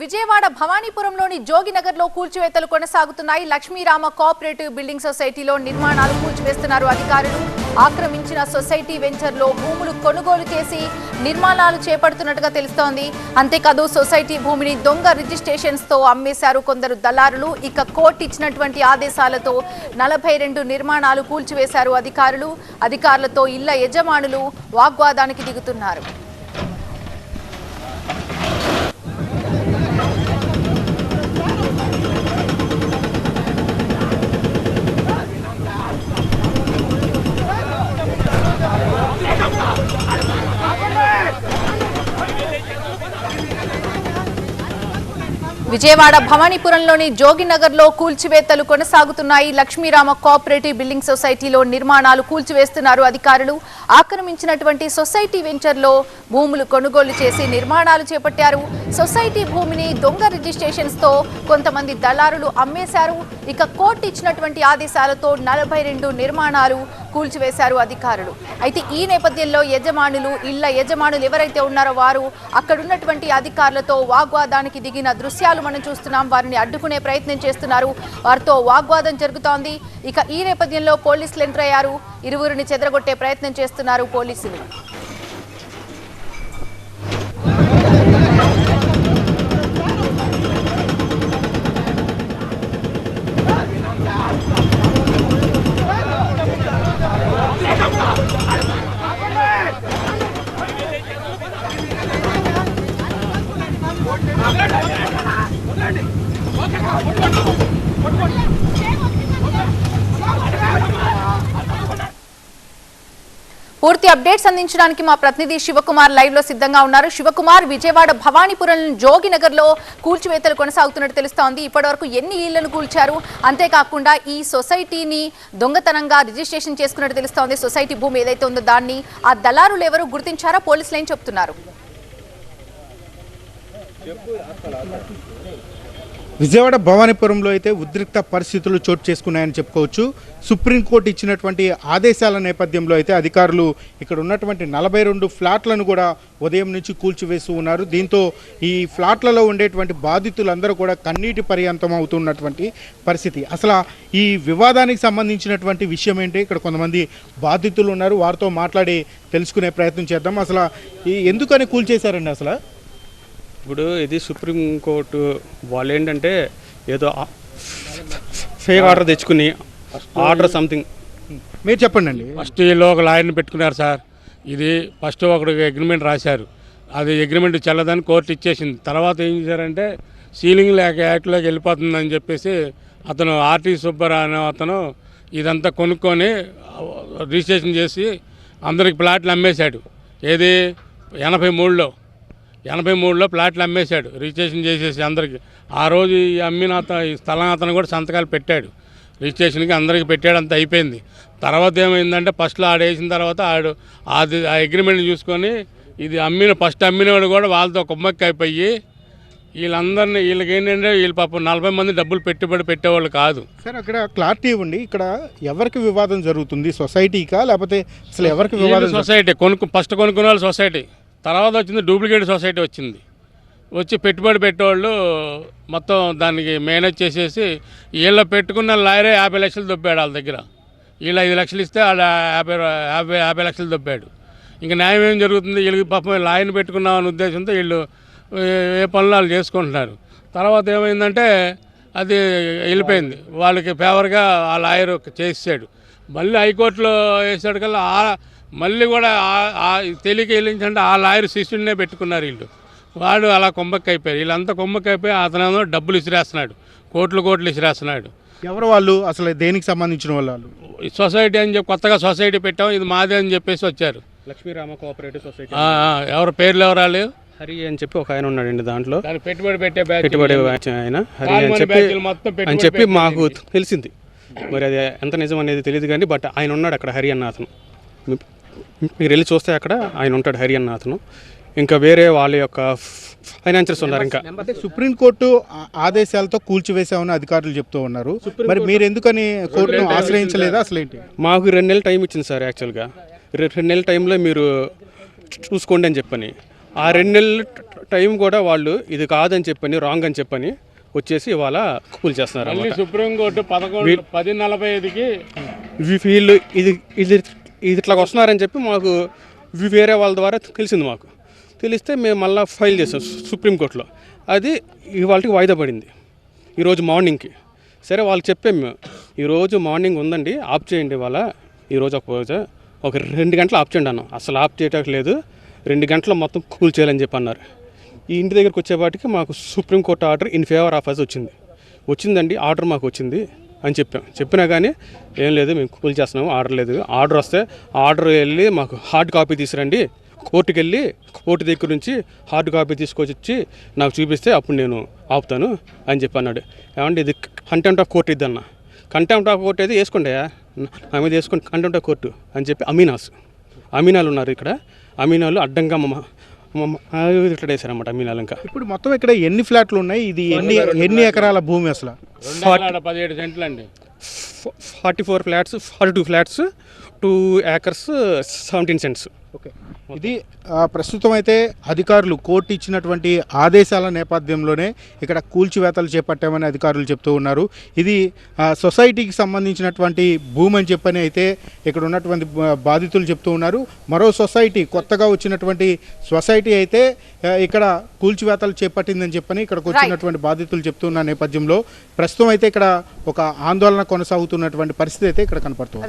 విజయవాడ భవానీపురంలోని జోగినగర్లో కూల్చివేతలు కొనసాగుతున్నాయి. Lakshmirama cooperative building సొసైటీలో నిర్మాణాలు కూల్చివేస్తున్నారు అధికారులు. ఆక్రమించిన సొసైటీ వెంచర్లో భూములు కొనుగోలు చేసి నిర్మాణాలు చేపడుతున్నట్టుగా తెలుస్తోంది. అంతేకాదు సొసైటీ భూమిని దొంగ రిజిస్ట్రేషన్స్తో అమ్మేశారు కొందరు దళారులు. ఇక కోర్టు ఇచ్చినటువంటి ఆదేశాలతో నలభై రెండు నిర్మాణాలు కూల్చివేశారు అధికారులు. అధికారులతో ఇళ్ళ యజమానులు వాగ్వాదానికి దిగుతున్నారు. విజయవాడ భవానీపురంలోని జోగినగర్లో కూల్చివేతలు కొనసాగుతున్నాయి. లక్ష్మీరామ కోఆపరేటివ్ బిల్డింగ్ సొసైటీలో నిర్మాణాలు కూల్చివేస్తున్నారు అధికారులు. ఆక్రమించినటువంటి సొసైటీ వెంచర్లో భూములు కొనుగోలు చేసి నిర్మాణాలు చేపట్టారు. సొసైటీ భూమిని దొంగ రిజిస్ట్రేషన్స్తో కొంతమంది దళారులు అమ్మేశారు. ఇక కోర్టు ఇచ్చినటువంటి ఆదేశాలతో నలభై రెండు నిర్మాణాలు కూల్చివేశారు అధికారులు. అయితే ఈ నేపథ్యంలో యజమానులు ఇళ్ళ యజమానులు ఎవరైతే ఉన్నారో వారు అక్కడున్నటువంటి అధికారులతో వాగ్వాదానికి దిగిన దృశ్యాలు మనం చూస్తున్నాం. వారిని అడ్డుకునే ప్రయత్నం చేస్తున్నారు. వారితో వాగ్వాదం జరుగుతోంది. ఇక ఈ నేపథ్యంలో పోలీసులు ఎంటర్ అయ్యారు. ఇరువురిని చెదరగొట్టే ప్రయత్నం చేస్తున్నారు పోలీసులు. పూర్తి అప్డేట్స్ అందించడానికి మా ప్రతినిధి శివకుమార్ లైవ్లో సిద్ధంగా ఉన్నారు. శివకుమార్ విజయవాడ భవానీపురం జోగినగర్లో కూల్చివేతలు కొనసాగుతున్నట్టు తెలుస్తోంది. ఇప్పటివరకు ఎన్ని ఇళ్ళను కూల్చారు? అంతేకాకుండా ఈ సొసైటీని దొంగతనంగా రిజిస్ట్రేషన్ చేసుకున్నట్టు తెలుస్తోంది. సొసైటీ భూమి ఏదైతే ఉందో దాన్ని ఆ దళారులు ఎవరు గుర్తించారా? పోలీసులు ఏం చెప్తున్నారు? విజయవాడ భవానీపురంలో అయితే ఉద్రిక్త పరిస్థితులు చోటు చేసుకున్నాయని చెప్పుకోవచ్చు. సుప్రీంకోర్టు ఇచ్చినటువంటి ఆదేశాల నేపథ్యంలో అయితే అధికారులు ఇక్కడ ఉన్నటువంటి నలభై రెండు ఫ్లాట్లను కూడా ఉదయం నుంచి కూల్చివేస్తూ ఉన్నారు. దీంతో ఈ ఫ్లాట్లలో ఉండేటువంటి బాధితులందరూ కూడా కన్నీటి పర్యంతం అవుతున్నటువంటి పరిస్థితి. అసలు ఈ వివాదానికి సంబంధించినటువంటి విషయం ఏంటి? ఇక్కడ కొంతమంది బాధితులు ఉన్నారు. వారితో మాట్లాడి తెలుసుకునే ప్రయత్నం చేద్దాం. అసలు ఈ ఎందుకని కూల్చేశారండి అసలు? ఇప్పుడు ఇది సుప్రీంకోర్టు వాళ్ళు ఏంటంటే ఏదో ఫేక్ ఆర్డర్ తెచ్చుకుని ఆర్డర్ సంథింగ్. మీరు చెప్పండి అండి. ఫస్ట్ వీళ్ళు ఒక లాయర్ని పెట్టుకున్నారు సార్. ఇది ఫస్ట్ ఒకరికి అగ్రిమెంట్ రాశారు. అది అగ్రిమెంట్ చెల్లదని కోర్టు ఇచ్చేసింది. తర్వాత ఏం చేశారంటే సీలింగ్ లేక యాక్ట్లోకి వెళ్ళిపోతుందని చెప్పేసి అతను ఆర్టీ సుబ్బరా అనే అతను ఇదంతా కొనుక్కొని రిజిస్ట్రేషన్ చేసి అందరికి ప్లాట్లు అమ్మేశాడు. ఏది? ఎనభై మూడులో. ఎనభై మూడులో ప్లాట్లు అమ్మేశాడు. రిజిస్ట్రేషన్ చేసేసి అందరికి. ఆ రోజు అమ్మిన అతను ఈ స్థలం అతను కూడా సంతకాలు పెట్టాడు. రిజిస్ట్రేషన్కి అందరికి పెట్టాడు అంత అయిపోయింది. తర్వాత ఏమైందంటే ఫస్ట్లో ఆడ వేసిన తర్వాత ఆడు అది ఆ అగ్రిమెంట్ చూసుకొని ఇది అమ్మిన ఫస్ట్ అమ్మినవాడు కూడా వాళ్ళతో కుమ్మక్కి అయిపోయి వీళ్ళందరినీ వీళ్ళకి ఏంటంటే వీళ్ళు పాపం నలభై మంది డబ్బులు పెట్టుబడి పెట్టేవాళ్ళు కాదు. సార్ అక్కడ క్లారిటీ ఇవ్వండి. ఇక్కడ ఎవరికి వివాదం జరుగుతుంది? సొసైటీకా? లేకపోతే అసలు ఎవరికి వివాదం? సొసైటీ? కొనుక్కు ఫస్ట్ కొనుక్కునే వాళ్ళు సొసైటీ. తర్వాత వచ్చింది డూప్లికేట్ సొసైటీ వచ్చింది. వచ్చి పెట్టుబడి పెట్టేవాళ్ళు మొత్తం దానికి మేనేజ్ చేసేసి వీళ్ళ పెట్టుకున్న లాయరే యాభై లక్షలు దొబ్బాడు వాళ్ళ దగ్గర. వీళ్ళు ఐదు లక్షలు ఇస్తే వాళ్ళ యాభై యాభై యాభై లక్షలు దొబ్బాడు. ఇంకా న్యాయం ఏం జరుగుతుంది? వీళ్ళకి పాపం లాయర్ని పెట్టుకున్నామనే ఉద్దేశంతో వీళ్ళు ఏ- పనులు వాళ్ళు చేసుకుంటున్నారు. తర్వాత ఏమైందంటే అది వెళ్ళిపోయింది. వాళ్ళకి ఫేవర్గా ఆ లాయర్ చేసాడు మళ్ళీ హైకోర్టులో వేసాడు కల్లా ఆ మళ్ళీ కూడా తెలియక వెళ్ళించంటే ఆ లాయర్ శిష్యుడినే పెట్టుకున్నారు వీళ్ళు. వాడు అలా కొమ్మక్కి అయిపోయారు వీళ్ళంతా కొమ్మక్కి అయిపోయి అతనేమో డబ్బులు ఇసిరేస్తున్నాడు కోట్లు కోట్లు ఇసిరేస్తున్నాడు. ఎవరు వాళ్ళు? అసలు దేనికి సంబంధించిన వాళ్ళు సొసైటీ అని చెప్పి కొత్తగా సొసైటీ పెట్టాం ఇది మాదే అని చెప్పేసి వచ్చారు. Lakshmirama cooperative society. ఎవరు పేర్లు ఎవరాలు హరి అని చెప్పి ఒక ఆయన ఉన్నాడండి దాంట్లో. పెట్టుబడి పెట్టే పెట్టుబడి ఆయన. హరి అని చెప్పి మొత్తం అని చెప్పి పెట్టే మాకు తెలిసింది. మరి అది ఎంత నిజం అనేది తెలియదు కానీ బట్ ఆయన ఉన్నాడు అక్కడ హరి అన్న అతను మీరు వెళ్ళి చూస్తే అక్కడ ఆయన ఉంటాడు హరి అన్న అతను ఇంకా వేరే వాళ్ళ యొక్క ఫైనాన్షియల్స్ ఉన్నారు ఇంకా. సుప్రీంకోర్టు ఆదేశాలతో కూల్చివేశామని అధికారులు చెప్తూ ఉన్నారు. మరి మీరు ఎందుకని కోర్టును ఆశ్రయించలేదా అసలు ఏంటి మాకు రెండు నెలలు టైం ఇచ్చింది సార్ యాక్చువల్గా రెండు నెలల టైంలో మీరు చూసుకోండి అని చెప్పని. ఆ రెండు నెలల టైం కూడా వాళ్ళు ఇది కాదని చెప్పని రాంగ్ అని చెప్పని వచ్చేసి ఇవాళ కూల్ చేస్తున్నారు సుప్రీంకోర్టు పదకొండు పది నలభై ఐదుకి వీ- వీళ్ళు ఇది ఇది ఇది ఇట్లా వస్తున్నారని చెప్పి మాకు వేరే వాళ్ళ ద్వారా తెలిసింది మాకు. తెలిస్తే మేము మళ్ళీ ఫైల్ చేసాం సుప్రీంకోర్టులో అది ఇవాళకి వాయిదా పడింది. ఈరోజు మార్నింగ్కి. సరే వాళ్ళు చెప్పాం మేము. ఈరోజు మార్నింగ్ ఉందండి ఆఫ్ చేయండి ఇవాళ. ఈరోజు ఒక రోజు ఒక రెండు గంటలు ఆఫ్ చేయండి అన్నాం. అసలు ఆఫ్ చేయటం లేదు. రెండు గంటలు మొత్తం కూల్ చేయాలని చెప్పి అన్నారు. ఈ ఇంటి దగ్గరికి వచ్చేపాటికి మాకు supreme court order in favour of us వచ్చింది. వచ్చిందండి ఆర్డర్ మాకు వచ్చింది అని చెప్పాం. చెప్పినా కానీ ఏం లేదు మేము కూల్ చేస్తున్నాము ఆర్డర్ లేదు. ఆర్డర్ వస్తే ఆర్డర్ వెళ్ళి మాకు హార్డ్ కాపీ తీసురండి కోర్టుకి వెళ్ళి కోర్టు దగ్గర నుంచి హార్డ్ కాపీ తీసుకొచ్చి నాకు చూపిస్తే అప్పుడు నేను ఆపుతాను అని చెప్పి అన్నాడు. ఏమంటే ఇది కంటెంట్ ఆఫ్ కోర్టు ఇద్దన్న కంటెంట్ ఆఫ్ కోర్టు అయితే వేసుకోండి నా మీద వేసుకోండి. కంటెంట్ ఆఫ్ కోర్టు అని చెప్పి అమీనాస్. అమీనాలు ఉన్నారు ఇక్కడ. అమీనాలు అడ్డంగా మా ఇట్లా వేశారన్నమాట అమీనాలు ఇంకా ఇప్పుడు మొత్తం ఇక్కడ ఎన్ని ఫ్లాట్లు ఉన్నాయి? ఇది ఎన్ని ఎన్ని ఎకరాల భూమి అసలు? పదిహేడు సెంట్లు అండి. Forty four flats forty two flats two acres seventeen cents okay. ఇది ప్రస్తుతం అయితే అధికారులు కోర్టు ఇచ్చినటువంటి ఆదేశాల నేపథ్యంలోనే ఇక్కడ కూల్చివేతలు చేపట్టామని అధికారులు చెప్తూ ఉన్నారు. ఇది సొసైటీకి సంబంధించినటువంటి భూమి అని చెప్పని అయితే ఇక్కడ ఉన్నటువంటి బాధితులు చెప్తూ ఉన్నారు. మరో సొసైటీ కొత్తగా వచ్చినటువంటి సొసైటీ అయితే ఇక్కడ కూల్చివేతలు చేపట్టిందని చెప్పని ఇక్కడికి వచ్చినటువంటి బాధితులు చెప్తున్న నేపథ్యంలో ప్రస్తుతం అయితే ఇక్కడ ఒక ఆందోళన కొనసాగుతున్నటువంటి పరిస్థితి అయితే ఇక్కడ కనపడుతుంది